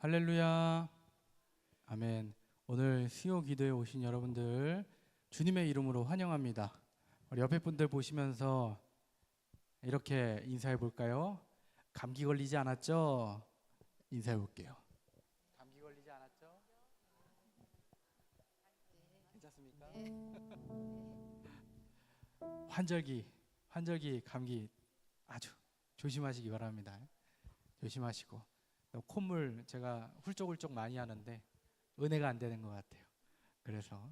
할렐루야. 아멘. 오늘 수요 기도에 오신 여러분들 주님의 이름으로 환영합니다. 우리 옆에 분들 보시면서 이렇게 인사해 볼까요? 감기 걸리지 않았죠? 인사해 볼게요. 감기 걸리지 않았죠? 괜찮습니까? 환절기, 환절기 감기 아주 조심하시기 바랍니다. 조심하시고 또 콧물 제가 훌쩍훌쩍 많이 하는데 은혜가 안 되는 것 같아요. 그래서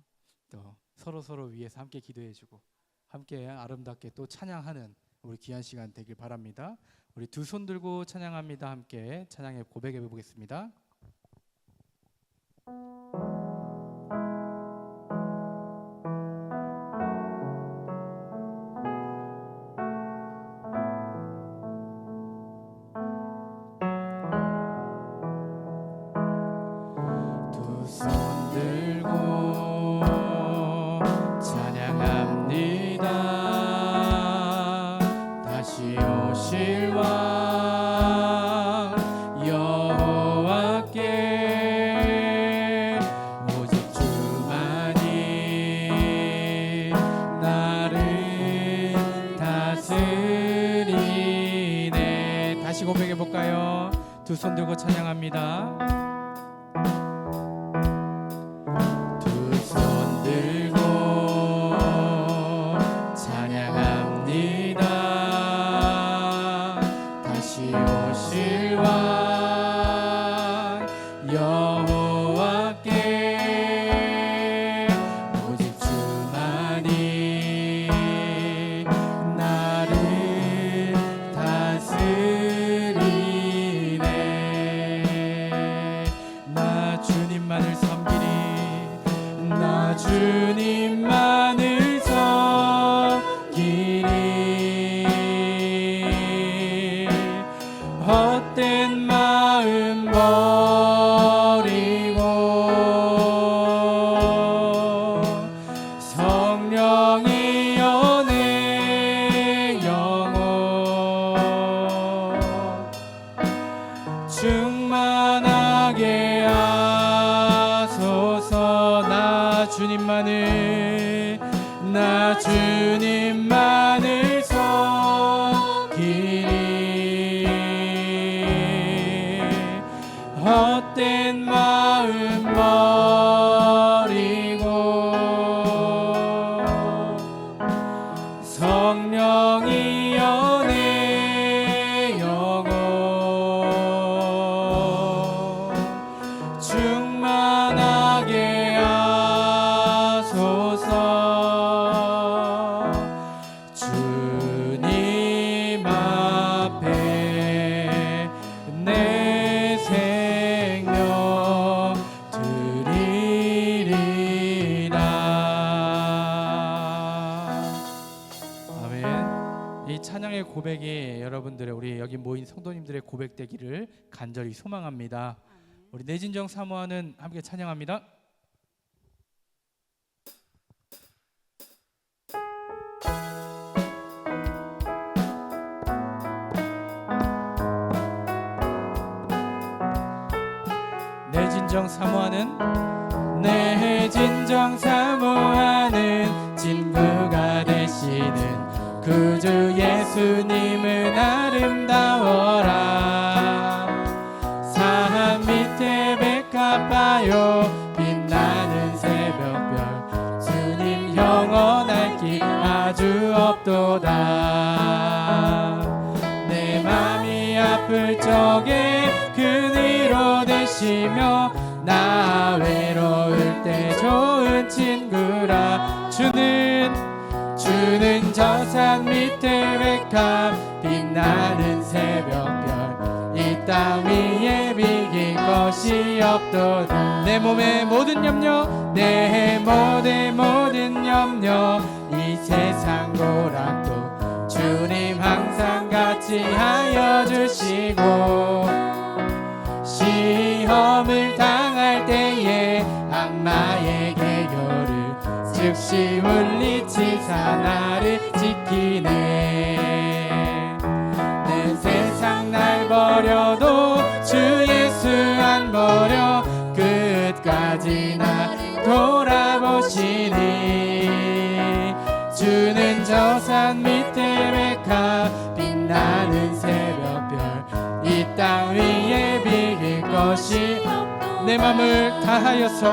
또 서로 서로 위해서 함께 기도해주고 함께 아름답게 또 찬양하는 우리 귀한 시간 되길 바랍니다. 우리 두 손 들고 찬양합니다. 함께 찬양의 고백해 보겠습니다. 두 손 들고 찬양합니다 헛된 마 성도님들의 고백되기를 간절히 소망합니다. 우리 내진정 사모하는 함께 찬양합니다. 내 진정 사모하는 내 진정 사 아주 없도다. 내 맘이 아플 적에 그니로 되시며 나 외로울 때 좋은 친구라 주는 주는 저산 밑에 백합 빛나는 새벽별. 이 땅 위에 비길 것이 없도다 내 몸의 모든 염려 내 모든 모든 염려. 이 세상 고락도 주님 항상 같이 하여 주시고 시험을 당할 때에 악마의 개교를 즉시 물리치사 나를 지키네. 내 세상 날 버려도 빛나는 새벽별 이 땅 위에 비길 것이 내 맘을 다하여서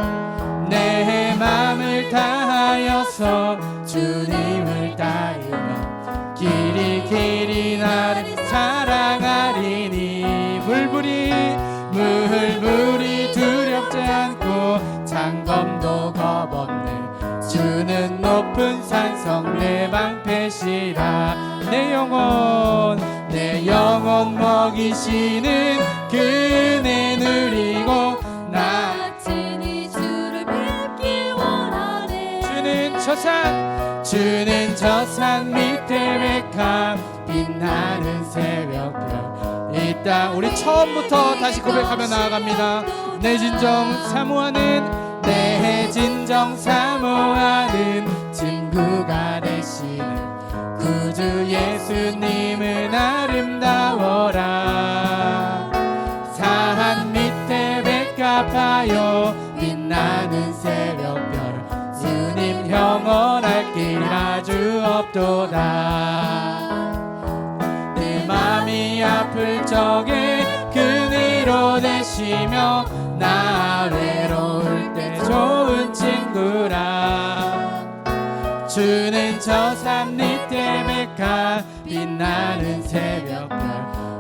내 맘을 다하여서 주님을 따르며 길이 길이 나를 사랑하리니 물불이 물불이 두렵지 않고 장검도 겁없네 주는 높은 산성 내 방패시라 내 영혼 내 영혼 먹이시는 그네 누리고 나 친히 주를 뵙기 원하네. 주는 저산 주는 저산 밑에 백합 빛나는 새벽별 이땅 우리 처음부터 다시 고백하며 나아갑니다. 내 진정 사모하는 내 진정 사모하는 친구가 되시는 구주 예수님은 아름다워라. 산 밑에 백합하여 빛나는 새벽별 주님 영원할 길 아주 없도다. 내 맘이 아플 적에 그네로 되시며 나 외로울 때 좋은 친구라 백합 빛나는 새벽별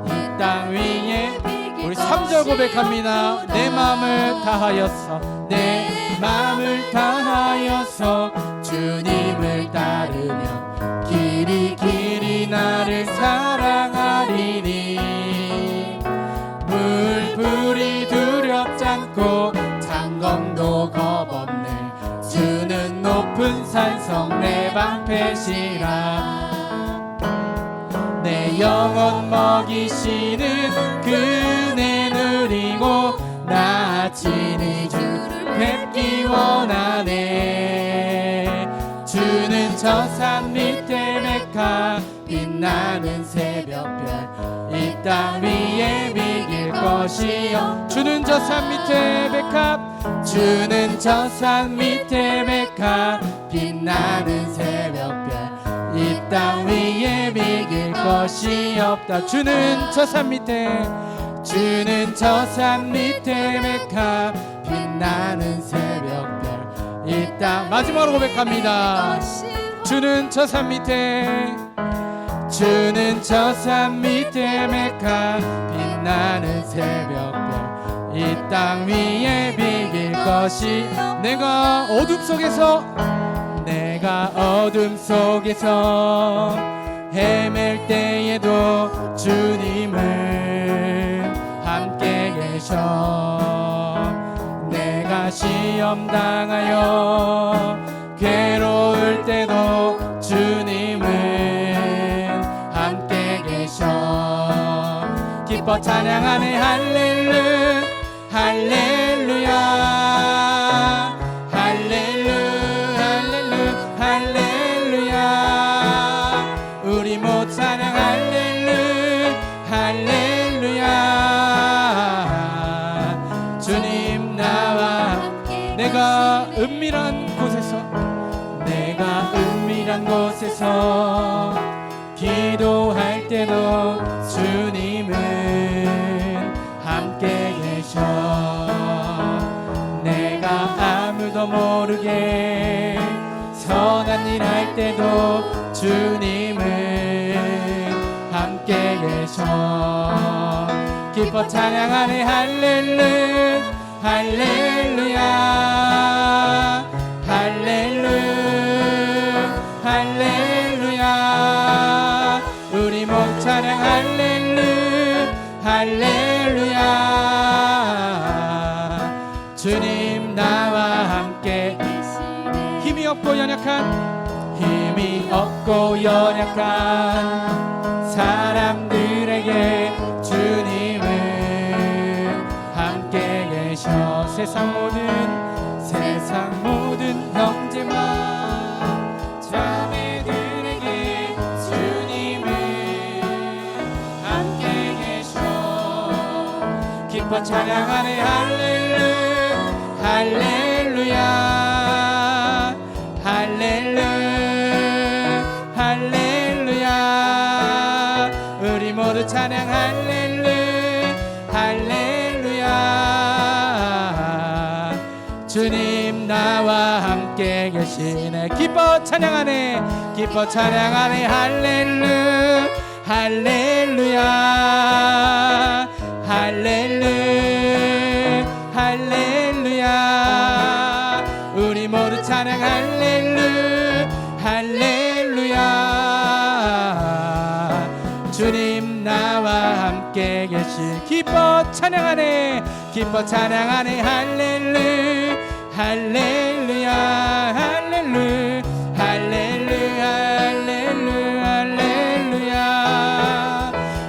이 땅 위에 우리 3절 고백합니다. 내 마음을 다하여서 내 마음을 다하여서 주님을 따르며 길이 길이 나를 사랑하리니. 물불이 두렵지 않고 장검도 겁없네. 주는 높은 산성 내 방패시라 내 영혼 먹이시는 그네 누리고 나 친히 주를 뵙기 원하네. 주는 저 산 밑에 메카 빛나는 새벽별 이 땅 위에 비길 것이요. 주는 저 산 밑에 백합 주는 저 산 밑에 백합 빛나는 새벽별 이 땅 위에 비길 것이 없다. 주는 저 산 밑에 주는 저 산 밑에 메카 빛나는 새벽별 이 땅 마지막으로 고백합니다. 주는 저 산 밑에 주는 저 산 밑에 메카 빛나는 새벽별 이 땅 위에 비길 것이 내가 어둠 속에서 내가 어둠 속에서 헤맬 때에도 주님은 함께 계셔. 내가 시험 당하여 괴로울 때도 주님은 함께 계셔. 기뻐 찬양하네 할렐루 곳에서 기도할 때도 주님은 함께 계셔. 내가 아무도 모르게 선한 일 할 때도 주님은 함께 계셔. 기뻐 찬양하네. 할렐루 할렐루야 할렐루야. 우리 몸 찬양 할렐루 할렐루야. 주님 나와 함께. 힘이 없고 연약한 힘이 없고 연약한 사람들에게 주님은 함께 계셔. 세상 모든 세상 모든 형제와 기뻐 찬양하네. 할렐루 할렐루야. 할렐루 할렐루야. 우리 모두 찬양 할렐루 할렐루야. 주님 나와 함께 계시네. 기뻐 찬양하네. 기뻐 찬양하네. 할렐루 할렐루야 찬양하네. 기뻐 찬양하네. 할렐루 할렐루야 할렐루 할렐루 할렐루 할렐루야.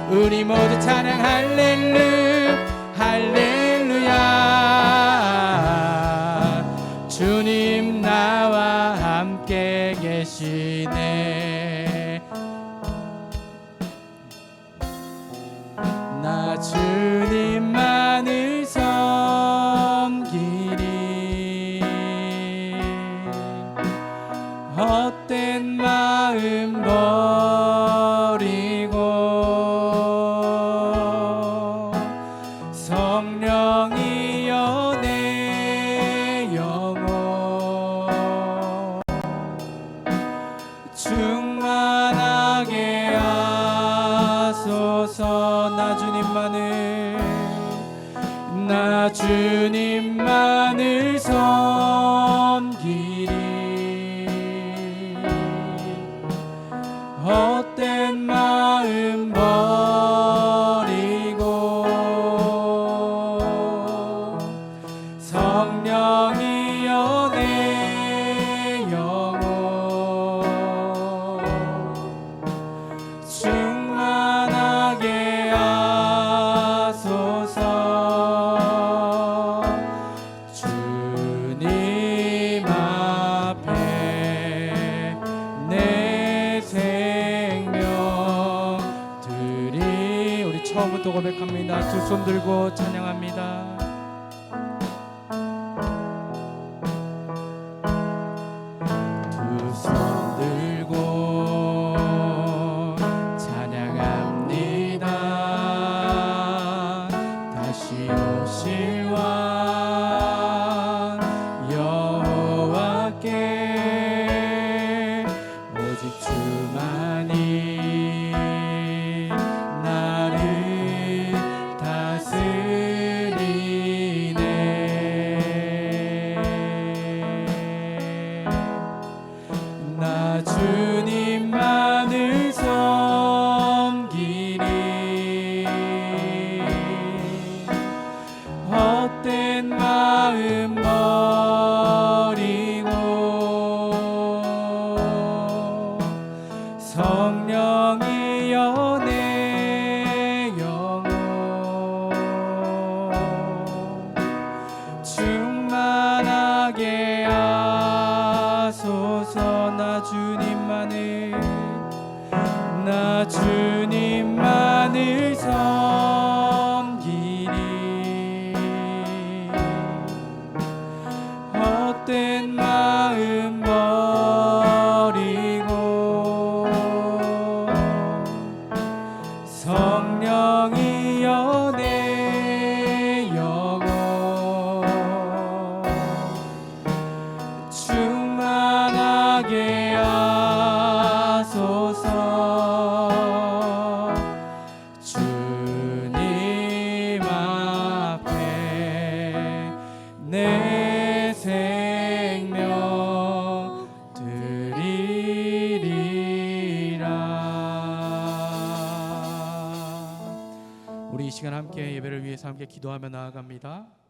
우리 모두 찬양 할렐루 할렐루 헛된 마음 버리고 성령이여 내 영혼 충만하게 하소서. 나 주님만을 나 주님만을 섬기리 손 들고 찬양합니다. 찬양합니다. 다시 주님만을 나 주님만을 섬기리. 헛된 마음 버리고 성령이여 내 영혼 충만하게 하 기도하며 나아갑니다.